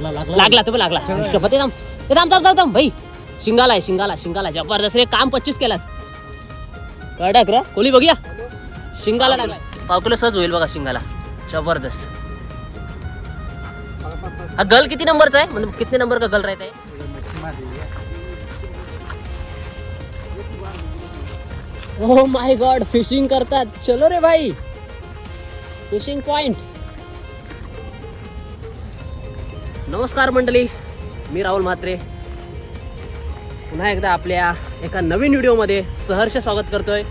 लागला तुम्ही लागला शपथ थांब. थांब थांब थांब थांब. भाई शिंगाला आहे शिंगाला शिंगाला. जबरदस्त रे काम पच्चीस केलास. कडक र. कोली बघूया. शिंगाला लागला. पाव किलो सहज होईल बघा शिंगाला. जबरदस्त. हा गल किती नंबरचा आहे? म्हणजे कितने नंबर का गल राहत आहे? ओ माय गॉड फिशिंग करतात. चलो रे भाई. फिशिंग पॉइंट नमस्कार मंडळी मी राहुल म्हात्रे. पुन्हा एकदा आपल्या एका नवीन व्हिडिओमध्ये सहर्ष स्वागत करतोय.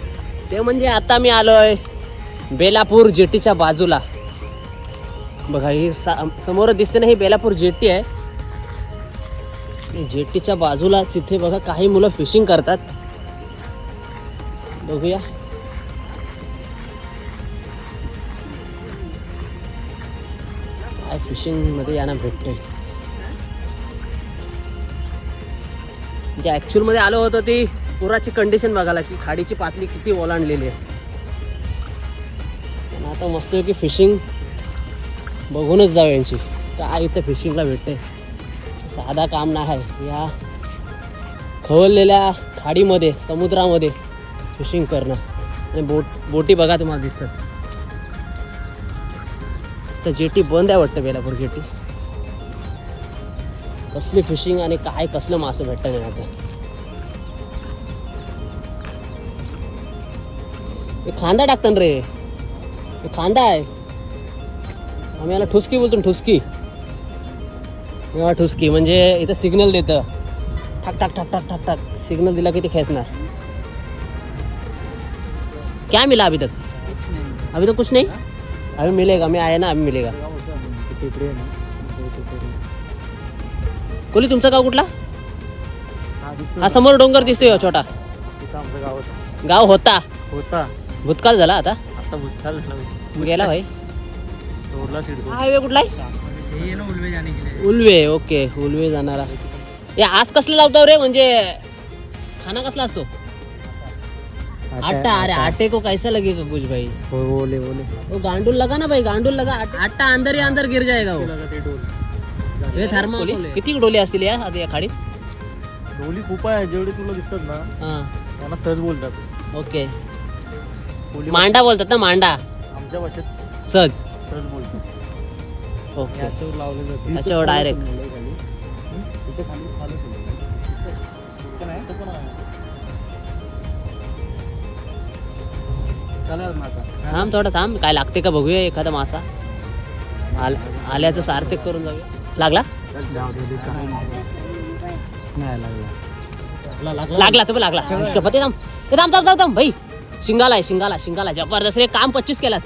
ते म्हणजे आता मी आलोय बेलापूर जेटीच्या बाजूला. बघा ही सा समोर दिसते ना ही बेलापूर जेटी आहे. जेटीच्या बाजूला तिथे बघा काही मुलं फिशिंग करतात. बघूया. काय फिशिंगमध्ये यांना भेटते म्हणजे ऍक्च्युअलमध्ये आलो होतो ती पुराची कंडिशन बघायला की खाडीची पातळी किती ओलांडलेली आहे. पण आता मस्त की फिशिंग बघूनच जाऊ यांची. काय इथं फिशिंगला भेटते साधा काम नाही. आहे या खवळलेल्या खाडीमध्ये समुद्रामध्ये फिशिंग करणं. आणि बोट बोटी बघा तुम्हाला दिसतात. तर जेटी बंद आहे वाटतं बेलापूर जेटी. कसली फिशिंग आणि काय कसलं मासं भेटतं नाही आता. हे खांदा टाकतात रे. खांदा आहे. आम्ही याला ठुसकी बोलतो ठुसकी. हा ठुसकी म्हणजे इथं सिग्नल देतं. ठक ठक ठक ठक ठक ठक. सिग्नल दिला की ते खेचणार. क्या मिला अभी तक? अभी तक कुछ नाही? अभी मिलेगा मैं आया ना अभी मिलेगा। कोली तुमचं गाव कुठला? हा समोर डोंगर दिसतोय हो छोटा. गाव होतं. होता. भूतकाळ झाला आता. आता भूतकाळ झाला. गेला भाई. हायवे कुठला आहे उलवे ओके उलवे जाणारा. हे आज कसलं लावतो रे म्हणजे खाना कसला असतो? आटा अरे आटे. को कैसा लगेगा कुछ भाई? हो बोले बोले। वो गांडूल लगा ना भाई गांडूल लगा। आटे- आटा अंदर ही अंदर गिर जाएगा वो। लगा ते डोल। हे थर्माकोल किती डोले असतील या आता या खाडीत डोली खूप आहे जेवढे तुला दिसतात ना हा। त्यांना सहज बोलतात. ओके. कोली मांडा बोलतात ना मांडा? आमच्या भाषेत सहज. सहज बोलतात. ओके. याच्यावर लावले जाते त्याच्यावर direct. तिथे खाली नाही. आता. थांब थोडा थांब काय लागते का बघूया एखादा मासा. आल आल्याचं सार्थक करून जाऊया. लागला? नाही. लागला. लागला? तुम्ही लागला. शपथ थांब. ए, थांब थांब थांब थांब भाई. शिंगाला आहे शिंगाला शिंगाला. जबरदस्त रे काम पच्चीस केलास.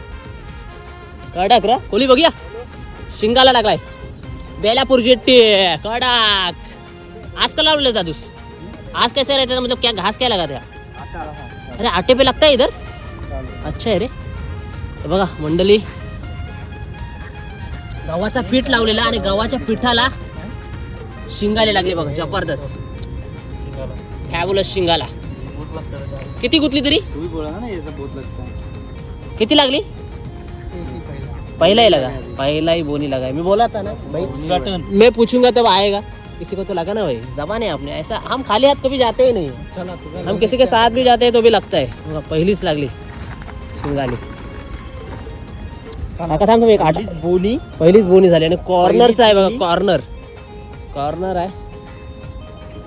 कडक र. कोली बघूया. शिंगाला लागलाय. बेलापूर जेट्टी कडक. आज का लावले दादूस. आज कैसे रहते? मतलब क्या घास क्या लगा था अरे आटे पे लगता है इधर? अच्छा आहे रे. बघा मंडळी. गव्हाचा पीठ लावलेला आणि गव्हाच्या पिठाला शिंगाले लागले बघा जबरदस्त. फॅबुलस शिंगाला. किती गुतली तरी? बोला किती लागली? पहिला ही लगा. पहला ही बोनी लगा. मैं बोला था ना भाई मैं पूछूंगा तब आएगा. किसी को तो लगा ना भाई जबान है अपने। ऐसा हम खाली हाथ कभी जाते ही नहीं। चला हम किसी के साथ भी जाते हैं तो भी लगता है। बघा, पहिलीच लागली. शिंगाली काका थांब तुम्ही एक आठ बोनी. पहिलीच बोनी झाली आणि कॉर्नरचा आहे बघा कॉर्नर. कॉर्नर आहे.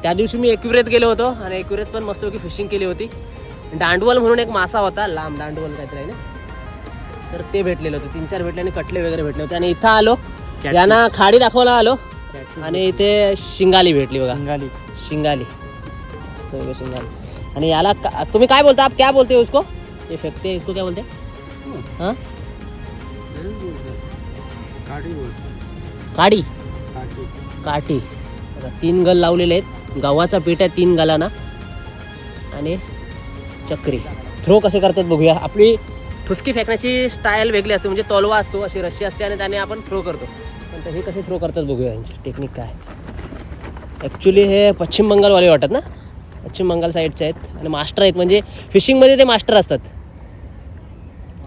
त्या दिवशी मी एकविरेत गेलो होतो आणि एकविरेत पण मस्तपैकी फिशिंग केली होती. दांडवल म्हणून एक मासा होता लांब दांडवल काहीतरी आहे ना. तर ते भेटलेले होते. तीन चार भेटले आणि कटले वगैरे भेटले होते. आणि इथं आलो. यांना खाडी दाखवायला आलो. आणि इथे शिंगाली भेटली बघा. शिंगाली. मस्तपैकी शिंगाली. आणि याला तुम्ही काय बोलता? आप क्या बोलते हो उसको? ये फेंकते हैं, इसको क्या बोलते? हैं? हाँ? बोलतो काडी काठी. तीन गल लावलेले आहेत. गव्हाचा पीठ आहे तीन गलाना. आणि चक्री. थ्रो कसे करतात बघूया. आपली ठुसकी फेकण्याची स्टाईल वेगळी असते. म्हणजे तोलवा असतो अशी रशी असते आणि त्याने आपण थ्रो करतो. पण हे कसे थ्रो करतात बघूया. यांची टेक्निक काय ॲक्च्युली हे पश्चिम बंगालवाले वाटत ना? पश्चिम बंगाल साईडचे आहेत. आणि मास्टर आहेत. म्हणजे फिशिंगमध्ये ते मास्टर असतात.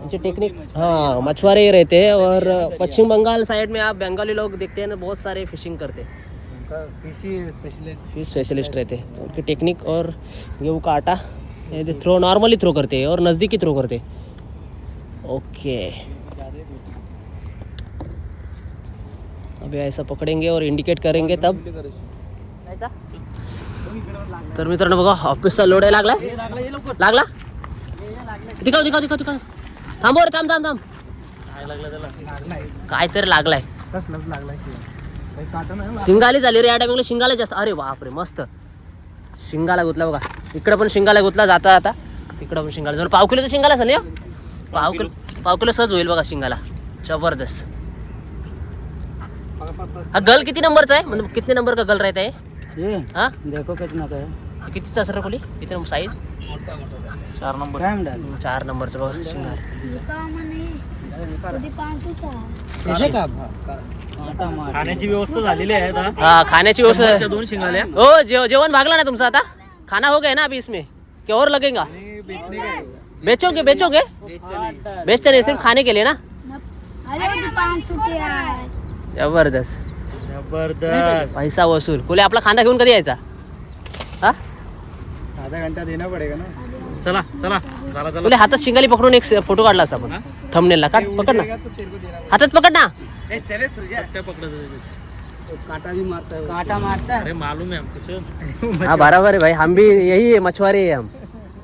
इनकी टेक्निक हाँ मछुआरे ही रहते हैं और पश्चिम बंगाल साइड में आप बंगाली लोग देखते हैं ना बहुत सारे फिशिंग करते हैं। फ़िश स्पेशलिस्ट रहते हैं। तो उनकी टेक्निक और गेहूँ का आटा ये थ्रो नॉर्मली थ्रो करते हैं और नज़दीकी थ्रो करते हैं। ओके अभी ऐसा पकड़ेंगे और इंडिकेट करेंगे तब। तर मित्रांनो बघा ऑफिसचा लोड आहे लागलाय? लागला? दिखाव दिखाव दिखाव दिखाव थांबव रे थांब थांब थांब. काय तरी लागलाय. कसलाच लागलाय की? काही काटा नाही ना. शिंगाली झाली रे या टायमिंगला शिंगाला जास्त अरे बापरे मस्त. शिंगाला गुतला बघा. इकडं पण शिंगाला गुतला जाता जाता. तिकडं पण शिंगाला. जर पाव किलोचा शिंगाला असेल ना? ह्यो? पाव किलो पाव किलो सहज होईल बघा शिंगाला. जबरदस्त. हा गल किती नंबरचा आहे? म्हणजे किती नंबर का गल राहत आहे हा? देखो कितना का है. रे खोली? किती नंबर साईज चार नंबर चार नंबरचं बघा शिंगार. खाण्याची व्यवस्था झालेली आहे आता. हा खाण्याची व्यवस्था दोन शिंगाल्या. हो जेव जेवण भागला ना तुमचं आता? खाना हो गया ना अभी इसमें? क्या और लगेगा? बेचोगे बेचोगे? बेचते नहीं. सिर्फ खाने के लिए ना? जबरदस्त. जबरदस्त. पैसा वसूल. कोले आपला खांदा घेऊन कधी यायचा? हा? आधा घंटा देना पडेगा ना? चला चला. चला चला तुला हातात शिंगाली पकडून एक फोटो काढला असता आपण. थंबनेलला काढ पकड ना. हातात पकड ना. चले काटा भी मारता है काटा मारता अरे मालूम है हमको हाँ बराबर है भाई. हम भी यही है मछुआरे हैं हम.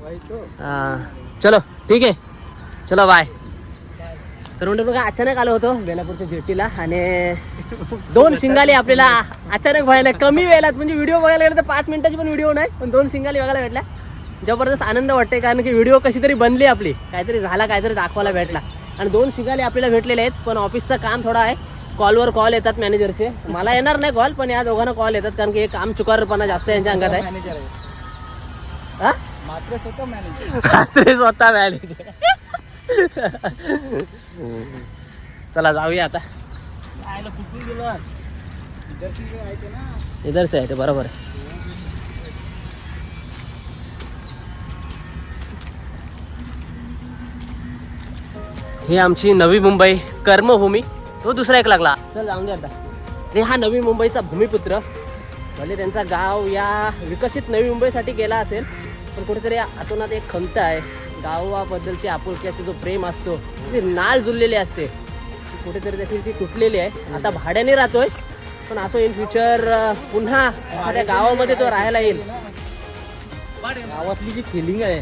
वही तो. हा. चलो ठीक आहे चलो बाय तर म्हणजे बघा अचानक आलो होतो बेलापूरच्या जेटीला आणि दोन शिंगाली आपल्याला अचानक व्हायला कमी वेळात म्हणजे व्हिडिओ बघायला गेलं तर पाच मिनिटाची पण व्हिडिओ नाही पण दोन शिंगाली बघायला भेटल्या. जबरदस्त आनंद वाटते कारण की व्हिडिओ कशी तरी बनली आपली काहीतरी झाला काहीतरी दाखवायला भेटला. आणि दोन शिंगाली आपल्याला भेटलेले आहेत पण ऑफिसचं काम थोडं आहे. कॉलवर कॉल येतात मॅनेजरचे. मला येणार नाही कॉल पण या दोघांना कॉल येतात कारण की हे काम चुकारपणा जास्त यांच्या अंगात आहे. हा? स्वतः मॅनेजर. स्वतः मॅनेजर. चला जाऊया आता. कुठून गेलो इधर से आहे बरोबर आहे. ही आमची नवी मुंबई कर्मभूमी. तो दुसरा एक लागला. चल जाऊन दे आता. आणि हा नवी मुंबईचा भूमिपुत्र. भले त्यांचा गाव या विकसित नवी मुंबईसाठी गेला असेल पण कुठेतरी आतोनात एक खंत आहे. गावाबद्दलची आपुलक्याचे जो प्रेम असतो ती नाळ जुळलेली असते. कुठेतरी त्याची ती तुटलेली आहे. आता भाड्याने राहतोय पण असो इन फ्युचर पुन्हा एखाद्या गावामध्ये तो राहायला येईल. गावातली जी फिलिंग आहे.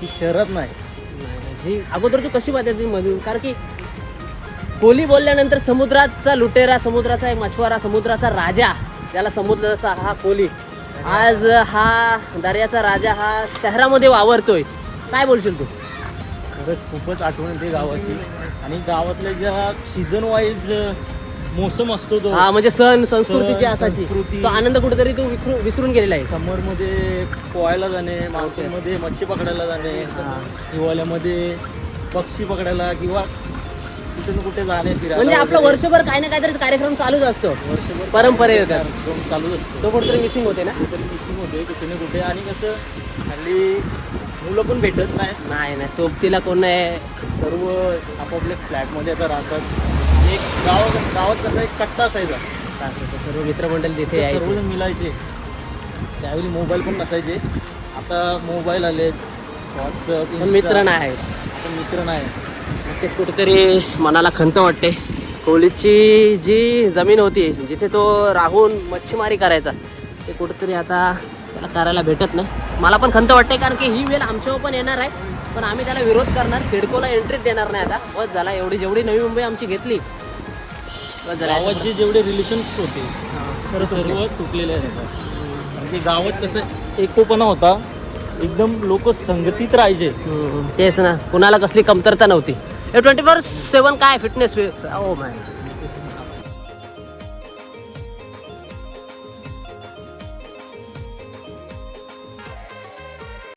ती शहरात नाही. जी अगोदर तू कशी पाहते मधून? कारण की कोली बोलल्यानंतर समुद्राचा लुटेरा समुद्राचा एक मछुआरा समुद्राचा राजा त्याला समुद्र जसा हा कोली आज हा दर्याचा राजा हा शहरामध्ये वावरतोय. काय बोलशील तू? खरंच खूपच आठवण येते गावाची. आणि गावातल्या ज्या सीझन वाईज मोसम असतो तो. हा म्हणजे सण संस्कृती जी सण, असायची संस्कृती. तो आनंद कुठेतरी तू विसरू- विसरून गेलेला आहे. समरमध्ये पोहायला जाणे मान्सून मध्ये मच्छी पकडायला जाणे हिवाळ्यामध्ये पक्षी पकडायला किंवा कुठे ना कुठे जाणे फिरायला म्हणजे आपलं वगैरे. वर्षभर काही ना काहीतरी कार्यक्रम चालूच असतो. वर्षभर परंपरे कार्यक्रम चालूच असतो. तो कुठेतरी मिसिंग होते ना? कुठेतरी मिसिंग होते कुठे ना कुठे. आणि कसं हल्ली मुलं पण भेटत नाही. नाही नाही. सोबतीला कोण नाही. सर्व आपापल्या फ्लॅटमध्ये आता राहतात. आणि एक गाव गावात कसा एक कट्टा असायचा. सर्व मित्रमंडळी तिथे ते यायचे. सर्वजण मिळायचे त्यावेळी मोबाईल पण नसायचे. आता मोबाईल आलेत. व्हॉट्सअप पण मित्र नाही आहेत. पण मित्र नाही. नक्कीच कुठेतरी मनाला खंत वाटते. कोहलीची जी जमीन होती जिथे तो राहून मच्छीमारी करायचा ते कुठेतरी आता त्याला करायला भेटत नाही. मला पण खंत वाटते कारण की ही वेळ आमच्यावर पण येणार आहे. पण आम्ही त्याला विरोध करणार. सिडकोला एंट्रीच देणार नाही आता. बस झाला. एवढी जेवढी नवी मुंबई आमची घेतली. बस झाला. गावात जे जेवढे रिलेशन्स होते. तर सर्व तुटलेले आहेत गावात कसं एकोपणा होता. एकदम लोक संगतीत राहायचे. तेच ना. कुणाला कसली कमतरता नव्हती. हे ट्वेंटी फोर सेवन काय फिटनेस ओ माय